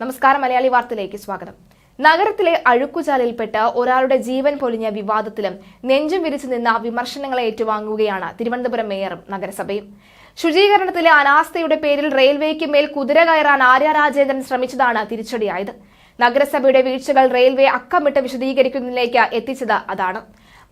നമസ്കാരം മലയാളി വാർത്തയിലേക്ക് സ്വാഗതം. നഗരത്തിലെ അഴുക്കുചാലിൽപ്പെട്ട ഒരാളുടെ ജീവൻ പൊലിഞ്ഞ വിവാദത്തിലും നെഞ്ചും വിരിച്ചു നിന്ന വിമർശനങ്ങളെ ഏറ്റുവാങ്ങുകയാണ് തിരുവനന്തപുരം മേയറും നഗരസഭയും. ശുചീകരണത്തിലെ അനാസ്ഥയുടെ പേരിൽ റെയിൽവേക്ക് മേൽ കുതിര കയറാൻ ആര്യ രാജേന്ദ്രൻ ശ്രമിച്ചതാണ് തിരിച്ചടിയായത്. നഗരസഭയുടെ വീഴ്ചകൾ റെയിൽവേ അക്കമിട്ട് വിശദീകരിക്കുന്നതിലേക്ക് എത്തിച്ചത് അതാണ്.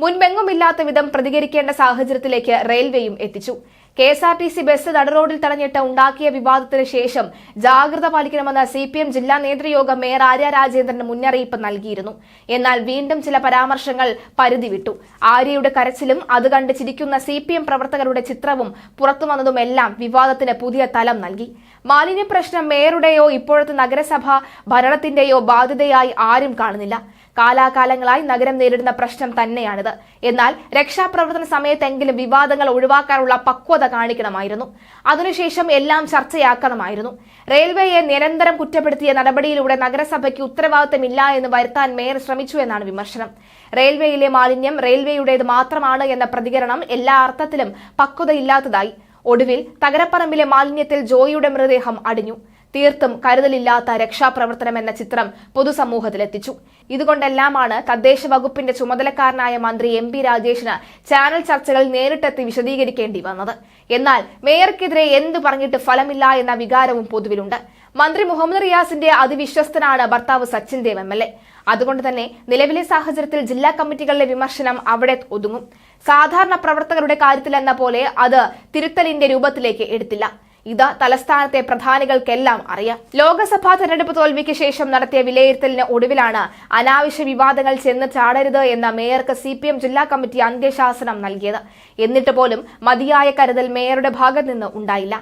മുൻപെങ്ങുമില്ലാത്ത വിധം പ്രതികരിക്കേണ്ട സാഹചര്യത്തിലേക്ക് റെയിൽവേയും എത്തിച്ചു. K S R T C bus നടുറോഡിൽ തടഞ്ഞിട്ട് ഉണ്ടാക്കിയ വിവാദത്തിന് ശേഷം ജാഗ്രത പാലിക്കണമെന്ന് സി പി എം ജില്ലാ നേതൃയോഗം മേയർ ആര്യ രാജേന്ദ്രന് മുന്നറിയിപ്പ് നൽകിയിരുന്നു. എന്നാൽ വീണ്ടും ചില പരാമർശങ്ങൾ പരിധി വിട്ടു ആര്യയുടെ കരച്ചിലും അത് കണ്ട് ചിരിക്കുന്ന സി പി എം പ്രവർത്തകരുടെ ചിത്രവും പുറത്തുവന്നതുമെല്ലാം വിവാദത്തിന് പുതിയ തലം നൽകി. മാലിന്യ പ്രശ്നം മേയറുടെയോ ഇപ്പോഴത്തെ നഗരസഭ ഭരണത്തിന്റെയോ ബാധ്യതയായി ആരും കാണുന്നില്ല. കാലാകാലങ്ങളായി നഗരം നേരിടുന്ന പ്രശ്നം തന്നെയാണിത്. എന്നാൽ രക്ഷാപ്രവർത്തന സമയത്തെങ്കിലും വിവാദങ്ങൾ ഒഴിവാക്കാനുള്ള പക്വത കാണിക്കണമായിരുന്നു. അതിനുശേഷം എല്ലാം ചർച്ചയാക്കണമായിരുന്നു. റെയിൽവേയെ നിരന്തരം കുറ്റപ്പെടുത്തിയ നടപടിയിലൂടെ നഗരസഭയ്ക്ക് ഉത്തരവാദിത്തമില്ല എന്ന് വരുത്താൻ മേയർ ശ്രമിച്ചു എന്നാണ് വിമർശനം. റെയിൽവേയിലെ മാലിന്യം റെയിൽവേയുടേത് മാത്രമാണ് എന്ന പ്രതികരണം എല്ലാ അർത്ഥത്തിലും പക്വതയില്ലാത്തതായി. ഒടുവിൽ തകരപ്പറമ്പിലെ മാലിന്യത്തിൽ ജോയിയുടെ മൃതദേഹം അടിഞ്ഞു തീർത്തും കരുതലില്ലാത്ത രക്ഷാപ്രവർത്തനം എന്ന ചിത്രം പൊതുസമൂഹത്തിലെത്തിച്ചു. ഇതുകൊണ്ടെല്ലാമാണ് തദ്ദേശ വകുപ്പിന്റെ ചുമതലക്കാരനായ മന്ത്രി എം പി രാജേഷിന് ചാനൽ ചർച്ചകൾ നേരിട്ടെത്തി വിശദീകരിക്കേണ്ടി വന്നത്. എന്നാൽ മേയർക്കെതിരെ എന്ത് പറഞ്ഞിട്ട് ഫലമില്ല എന്ന വികാരവും പൊതുവിലുണ്ട്. മന്ത്രി മുഹമ്മദ് റിയാസിന്റെ അതിവിശ്വസ്തനാണ് ഭർത്താവ് Sachin Dev M L A. അതുകൊണ്ട് തന്നെ നിലവിലെ സാഹചര്യത്തിൽ ജില്ലാ കമ്മിറ്റികളുടെ വിമർശനം അവിടെ ഒതുങ്ങും. സാധാരണ പ്രവർത്തകരുടെ കാര്യത്തിലെന്ന പോലെ അത് തിരുത്തലിന്റെ രൂപത്തിലേക്ക് എടുത്തില്ല. ഇത് തലസ്ഥാനത്തെ പ്രധാനികൾക്കെല്ലാം അറിയാം. ലോക്സഭാ തെരഞ്ഞെടുപ്പ് തോൽവിക്ക് ശേഷം നടത്തിയ വിലയിരുത്തലിന് ഒടുവിലാണ് അനാവശ്യ വിവാദങ്ങൾ ചെന്ന് ചാടരുത് എന്ന മേയർക്ക് സി ജില്ലാ കമ്മിറ്റി അന്ത്യശാസനം നൽകിയത്. എന്നിട്ട് പോലും മതിയായ കരുതൽ മേയറുടെ ഭാഗത്ത് നിന്ന് ഉണ്ടായില്ല.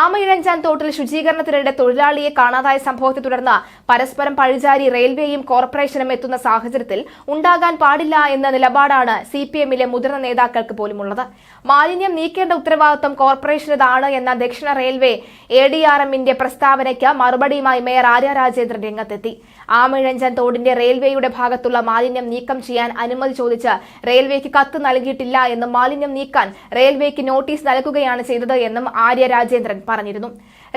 ആമയിഴഞ്ചാൻ തോട്ടിൽ ശുചീകരണത്തിനിടെ തൊഴിലാളിയെ കാണാതായ സംഭവത്തെ തുടർന്ന് പരസ്പരം പഴിചാരി റെയിൽവേയും കോർപ്പറേഷനും എത്തുന്ന സാഹചര്യത്തിൽ ഉണ്ടാകാൻ പാടില്ല എന്ന നിലപാടാണ് സി പി എമ്മിലെ മുതിർന്ന നേതാക്കൾക്ക് പോലുമുള്ളത്. മാലിന്യം നീക്കേണ്ട ഉത്തരവാദിത്വം കോർപ്പറേഷനതാണ് എന്ന ദക്ഷിണ റെയിൽവേ എ ഡി ആർ എമ്മിന്റെ പ്രസ്താവനയ്ക്ക് മറുപടിയുമായി മേയർ ആര്യ രാജേന്ദ്രൻ രംഗത്തെത്തി. ആമയിഴഞ്ചാൻ തോടിന്റെ റെയിൽവേയുടെ ഭാഗത്തുള്ള മാലിന്യം നീക്കം ചെയ്യാൻ അനുമതി ചോദിച്ച് റെയിൽവേക്ക് കത്ത് നൽകിയിട്ടില്ല എന്നും മാലിന്യം നീക്കാൻ റെയിൽവേക്ക് നോട്ടീസ് നൽകുകയാണ് ചെയ്തത് എന്നും ആര്യ രാജേന്ദ്രൻ പറഞ്ഞിരുന്നു.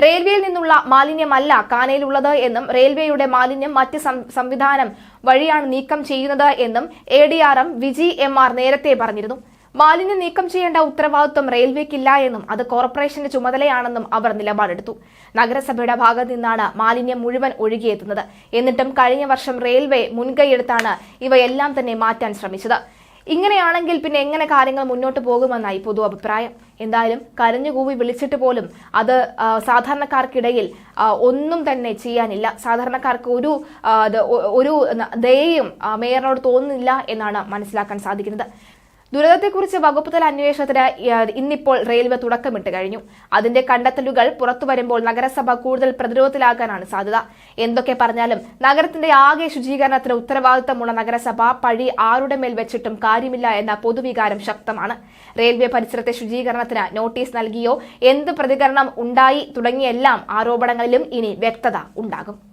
റെയിൽവേയിൽ നിന്നുള്ള മാലിന്യമല്ല കാനയിലുള്ളത് എന്നും റെയിൽവേയുടെ മാലിന്യം മറ്റ് സംവിധാനം വഴിയാണ് നീക്കം ചെയ്യുന്നത് എന്നും A D R M Viji M R നേരത്തെ പറഞ്ഞിരുന്നു. മാലിന്യം നീക്കം ചെയ്യേണ്ട ഉത്തരവാദിത്വം റെയിൽവേക്കില്ല എന്നും അത് കോർപ്പറേഷന്റെ ചുമതലയാണെന്നും അവർ നിലപാടെടുത്തു. നഗരസഭയുടെ ഭാഗത്തു നിന്നാണ് മാലിന്യം മുഴുവൻ ഒഴുകിയെത്തുന്നത്. എന്നിട്ടും കഴിഞ്ഞ വർഷം റെയിൽവേ മുൻകൈയെടുത്താണ് ഇവയെല്ലാം തന്നെ മാറ്റാൻ ശ്രമിച്ചത്. ഇങ്ങനെയാണെങ്കിൽ പിന്നെ എങ്ങനെ കാര്യങ്ങൾ മുന്നോട്ട് പോകുമെന്നായി പൊതു അഭിപ്രായം. എന്തായാലും കരഞ്ഞുകൂവി വിളിച്ചിട്ട് പോലും അത് സാധാരണക്കാർക്കിടയിൽ ഒന്നും തന്നെ ചെയ്യാനില്ല. സാധാരണക്കാർക്ക് ഒരു ഒരു ദയയും മേയറിനോട് തോന്നുന്നില്ല എന്നാണ് മനസ്സിലാക്കാൻ സാധിക്കുന്നത്. ദുരിതത്തെക്കുറിച്ച് വകുപ്പ് തല അന്വേഷണത്തിന് ഇന്നിപ്പോൾ റെയിൽവേ തുടക്കമിട്ട് കഴിഞ്ഞു. അതിന്റെ കണ്ടെത്തലുകൾ പുറത്തു വരുമ്പോൾ നഗരസഭ കൂടുതൽ പ്രതിരോധത്തിലാകാനാണ് സാധ്യത. എന്തൊക്കെ പറഞ്ഞാലും നഗരത്തിന്റെ ആകെ ശുചീകരണത്തിന് ഉത്തരവാദിത്തമുള്ള നഗരസഭ പഴി ആരുടെ മേൽ വെച്ചിട്ടും കാര്യമില്ല എന്ന പൊതുവികാരം ശക്തമാണ്. റെയിൽവേ പരിസരത്തെ ശുചീകരണത്തിന് നോട്ടീസ് നൽകിയോ എന്ത് പ്രതികരണം ഉണ്ടായി തുടങ്ങിയെല്ലാം ആരോപണങ്ങളിലും ഇനി വ്യക്തത ഉണ്ടാകും.